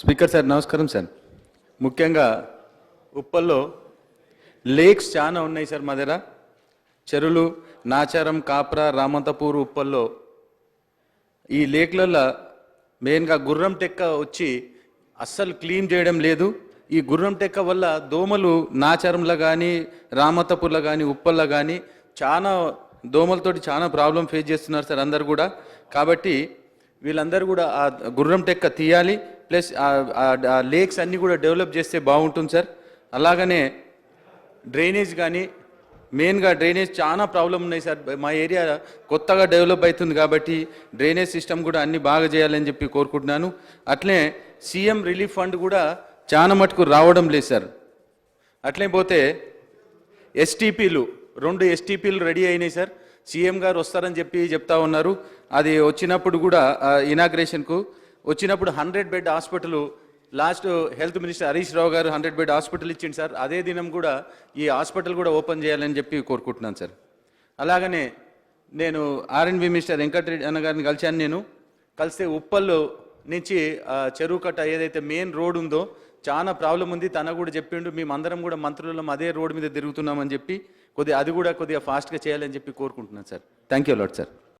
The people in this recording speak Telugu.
స్పీకర్ సార్ నమస్కారం సార్. ముఖ్యంగా ఉప్పల్లో లేక్స్ చాలా ఉన్నాయి సార్ మా దగ్గర. చెరువులు నాచారం కాప్రా రామంతపూర్ ఉప్పల్లో ఈ లేక్లలో మెయిన్గా గుర్రం టెక్క వచ్చి అస్సలు క్లీన్ చేయడం లేదు. ఈ గుర్రం టెక్క వల్ల దోమలు నాచారంలో కానీ రామతపూర్లో కానీ ఉప్పల్లో కానీ చాలా దోమలతోటి చాలా ప్రాబ్లం ఫేస్ చేస్తున్నారు సార్ అందరు కూడా. కాబట్టి వీళ్ళందరూ కూడా ఆ గుర్రం టెక్క తీయాలి. ప్లస్ లేక్స్ అన్నీ కూడా డెవలప్ చేస్తే బాగుంటుంది సార్. అలాగనే డ్రైనేజ్ కానీ మెయిన్గా డ్రైనేజ్ చాలా ప్రాబ్లం ఉన్నాయి సార్. మా ఏరియా కొత్తగా డెవలప్ అవుతుంది కాబట్టి డ్రైనేజ్ సిస్టమ్ కూడా అన్ని బాగా చేయాలని చెప్పి కోరుకుంటున్నాను. అట్లే సీఎం రిలీఫ్ ఫండ్ కూడా చాలా మటుకు రావడం లేదు సార్. అట్లే పోతే ఎస్టీపీలు రెండు ఎస్టీపీలు రెడీ అయినాయి సార్. సీఎం గారు వస్తారని చెప్పి చెప్తా ఉన్నారు. అది వచ్చినప్పుడు కూడా ఇనాగ్రేషన్కు వచ్చినప్పుడు hundred bed hospital last health minister Harish Rao garu hundred bed hospital ఇచ్చింది సార్. అదే దినం కూడా ఈ హాస్పిటల్ కూడా ఓపెన్ చేయాలని చెప్పి కోరుకుంటున్నాను సార్. అలాగనే నేను ఆర్ఎన్బి మినిస్టర్ వెంకటరెడ్డి అన్న గారిని కలిశాను నేను. కలిస్తే ఉప్పల్లో నుంచి చెరువు కట్ట ఏదైతే మెయిన్ రోడ్ ఉందో చాలా ప్రాబ్లం ఉంది. తన కూడా చెప్పిండు మేమందరం కూడా మంత్రులం అదే రోడ్ మీద తిరుగుతున్నామని చెప్పి కొద్దిగా అది కూడా కొద్దిగా ఫాస్ట్గా చేయాలని చెప్పి కోరుకుంటున్నాను sir. Thank you lot sir.